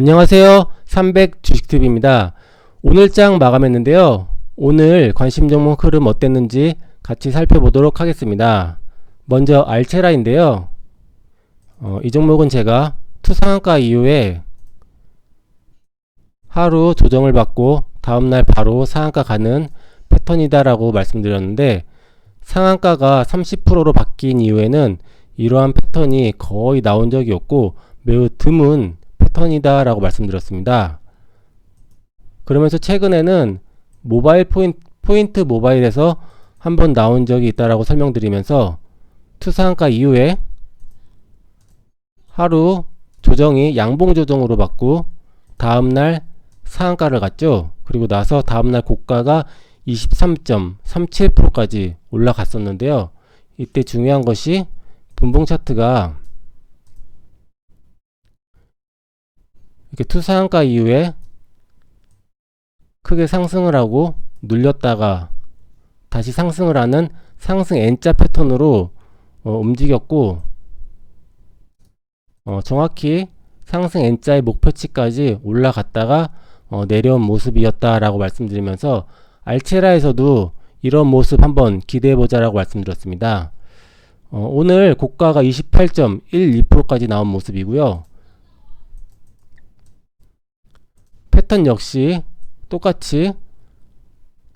안녕하세요. 300 주식TV입니다. 오늘 장 마감했는데요. 오늘 관심 종목 흐름 어땠는지 같이 살펴보도록 하겠습니다. 먼저 알체라인데요. 어, 이 종목은 제가 투상한가 이후에 하루 조정을 받고 다음날 바로 상한가 가는 패턴이다라고 말씀드렸는데 상한가가 30%로 바뀐 이후에는 이러한 패턴이 거의 나온 적이 없고 매우 드문 패턴이다 라고 말씀드렸습니다. 그러면서 최근에는 모바일 포인트, 포인트 모바일에서 한번 나온 적이 있다라고 설명드리면서 투상가 이후에 하루 조정이 양봉 조정으로 받고 다음날 상한가를 갔죠. 그리고 나서 다음날 고가가 23.37%까지 올라갔었는데요. 이때 중요한 것이 분봉 차트가 이렇게 투상한가 이후에 크게 상승을 하고 눌렸다가 다시 상승을 하는 상승 N자 패턴으로 어, 움직였고 어, 정확히 상승 N자의 목표치까지 올라갔다가 어, 내려온 모습이었다라고 말씀드리면서 알체라에서도 이런 모습 한번 기대해보자라고 말씀드렸습니다. 어, 오늘 고가가 28.12%까지 나온 모습이고요. 패턴 역시 똑같이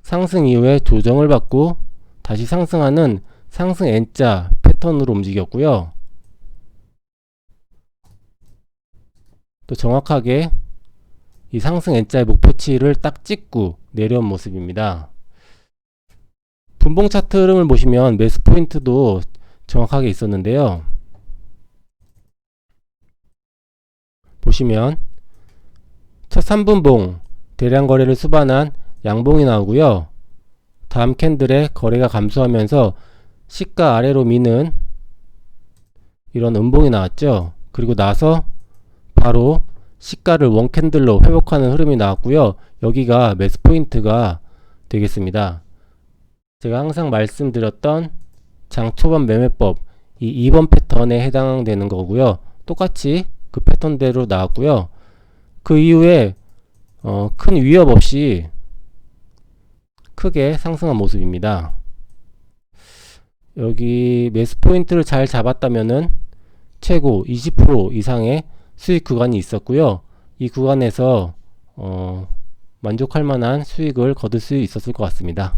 상승 이후에 조정을 받고 다시 상승하는 상승 N자 패턴으로 움직였고요. 또 정확하게 이 상승 N자의 목표치를 딱 찍고 내려온 모습입니다. 분봉 차트 흐름을 보시면 매수 포인트도 정확하게 있었는데요. 보시면 첫 3분봉 대량 거래를 수반한 양봉이 나오고요. 다음 캔들의 거래가 감소하면서 시가 아래로 미는 이런 음봉이 나왔죠. 그리고 나서 바로 시가를 원 캔들로 회복하는 흐름이 나왔고요. 여기가 매수 포인트가 되겠습니다. 제가 항상 말씀드렸던 장 초반 매매법 이 2번 패턴에 해당되는 거고요. 똑같이 그 패턴대로 나왔고요. 그 이후에 어, 큰 위협 없이 크게 상승한 모습입니다. 여기 매수 포인트를 잘 잡았다면은 최고 20% 이상의 수익 구간이 있었고요. 이 구간에서 어, 만족할 만한 수익을 거둘 수 있었을 것 같습니다.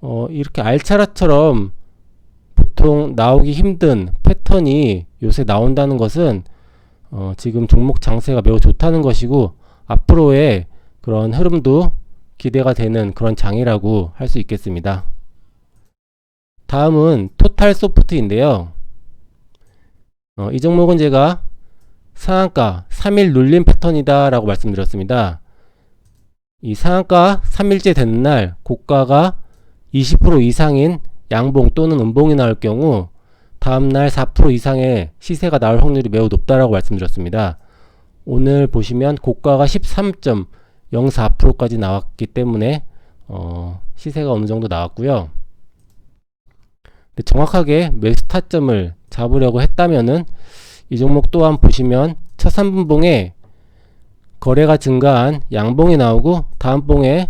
어, 이렇게 알차라처럼 보통 나오기 힘든 패턴이 요새 나온다는 것은 어, 지금 종목 장세가 매우 좋다는 것이고 앞으로의 그런 흐름도 기대가 되는 그런 장이라고 할 수 있겠습니다. 다음은 토탈 소프트인데요. 어, 이 종목은 제가 상한가 3일 눌림 패턴이다 라고 말씀드렸습니다. 이 상한가 3일째 되는 날 고가가 20% 이상인 양봉 또는 음봉이 나올 경우 다음날 4% 이상의 시세가 나올 확률이 매우 높다라고 말씀드렸습니다. 오늘 보시면 고가가 13.04%까지 나왔기 때문에 어, 시세가 어느 정도 나왔고요. 정확하게 매수 타점을 잡으려고 했다면은 이 종목 또한 보시면 첫 3분봉에 거래가 증가한 양봉이 나오고 다음 봉에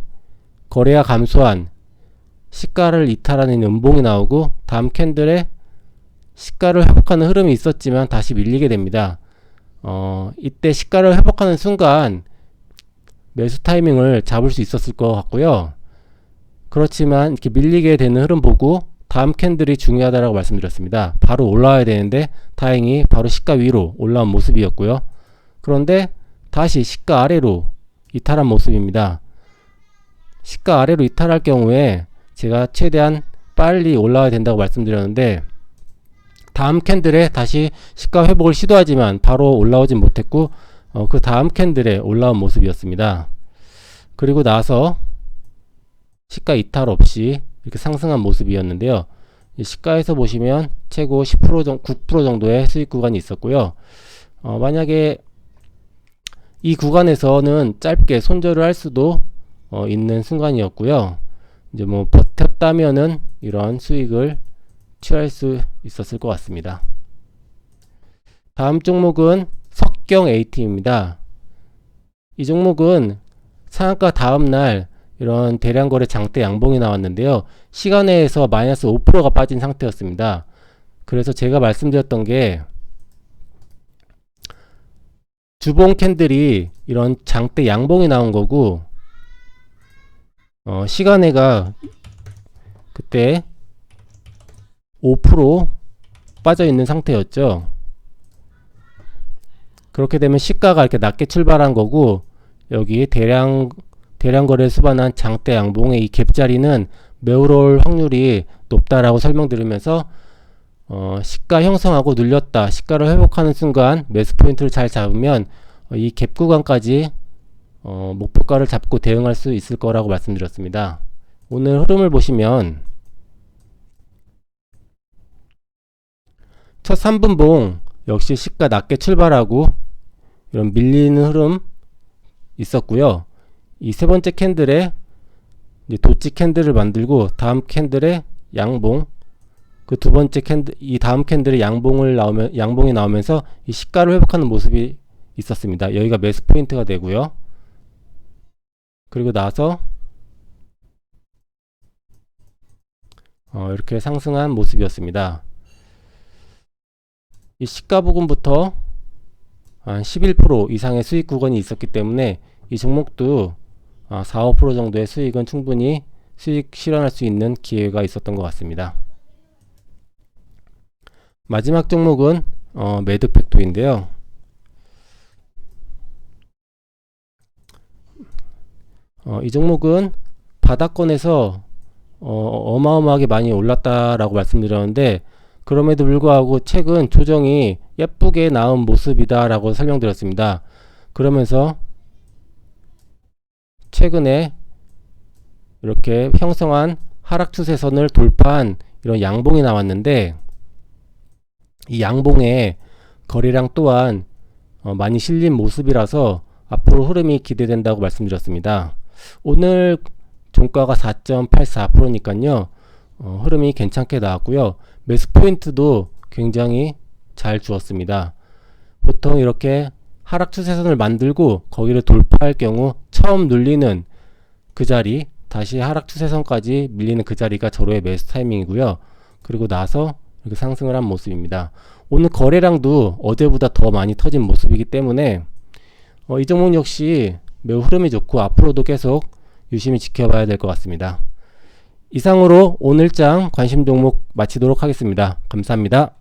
거래가 감소한 시가를 이탈하는 음봉이 나오고 다음 캔들에 시가를 회복하는 흐름이 있었지만 다시 밀리게 됩니다. 어, 이때 시가를 회복하는 순간 매수 타이밍을 잡을 수 있었을 것 같고요. 그렇지만 이렇게 밀리게 되는 흐름 보고 다음 캔들이 중요하다고 말씀드렸습니다. 바로 올라와야 되는데 다행히 바로 시가 위로 올라온 모습이었고요. 그런데 다시 시가 아래로 이탈한 모습입니다. 시가 아래로 이탈할 경우에 제가 최대한 빨리 올라와야 된다고 말씀드렸는데 다음 캔들에 다시 시가 회복을 시도하지만 바로 올라오진 못했고 어, 그 다음 캔들에 올라온 모습이었습니다. 그리고 나서 시가 이탈 없이 이렇게 상승한 모습이었는데요. 시가에서 보시면 최고 10% 정도, 9% 정도의 수익 구간이 있었고요. 어, 만약에 이 구간에서는 짧게 손절을 할 수도 어, 있는 순간이었고요. 이제 뭐 버텼다면은 이런 수익을 취할 수 있었을 것 같습니다. 다음 종목은 합경 AT입니다. 이 종목은 상한가 다음 날 이런 대량 거래 장대 양봉이 나왔는데요. 시간에서 마이너스 5%가 빠진 상태였습니다. 그래서 제가 말씀드렸던 게 주봉 캔들이 이런 장대 양봉이 나온 거고 어, 시간에가 그때 5% 빠져 있는 상태였죠. 그렇게 되면 시가가 이렇게 낮게 출발한 거고 여기 대량 대량 거래 수반한 장대 양봉의 이 갭자리는 매우올 확률이 높다라고 설명드리면서 어, 시가 형성하고 눌렸다. 시가를 회복하는 순간 매수 포인트를 잘 잡으면 어, 이갭 구간까지 어, 목표가를 잡고 대응할 수 있을 거라고 말씀드렸습니다. 오늘 흐름을 보시면 첫 3분봉 역시 시가 낮게 출발하고 이런 밀리는 흐름 있었고요. 이 세 번째 캔들에 도치 캔들을 만들고 다음 캔들에 양봉 그 두 번째 캔들 이 다음 캔들에 양봉을 나오면 양봉이 나오면서 이 시가를 회복하는 모습이 있었습니다. 여기가 매수 포인트가 되고요. 그리고 나서 어, 이렇게 상승한 모습이었습니다. 이 시가 부분부터 한 11% 이상의 수익 구간이 있었기 때문에 이 종목도 아, 4, 5% 정도의 수익은 충분히 수익 실현할 수 있는 기회가 있었던 것 같습니다. 마지막 종목은 어, 매드팩토인데요. 어, 이 종목은 바닥권에서 어, 어마어마하게 많이 올랐다라고 말씀드렸는데 그럼에도 불구하고 최근 조정이 예쁘게 나온 모습이다 라고 설명드렸습니다. 그러면서 최근에 이렇게 형성한 하락 추세선을 돌파한 이런 양봉이 나왔는데 이 양봉의 거래량 또한 어, 많이 실린 모습이라서 앞으로 흐름이 기대된다고 말씀드렸습니다. 오늘 종가가 4.84%니까요. 어, 흐름이 괜찮게 나왔고요. 매수 포인트도 굉장히 잘 주었습니다. 보통 이렇게 하락 추세선을 만들고 거기를 돌파할 경우 처음 눌리는 그 자리 다시 하락 추세선까지 밀리는 그 자리가 저로의 매수 타이밍이고요. 그리고 나서 이렇게 상승을 한 모습입니다. 오늘 거래량도 어제보다 더 많이 터진 모습이기 때문에 어, 이 종목 역시 매우 흐름이 좋고 앞으로도 계속 유심히 지켜봐야 될 것 같습니다. 이상으로 오늘장 관심 종목 마치도록 하겠습니다. 감사합니다.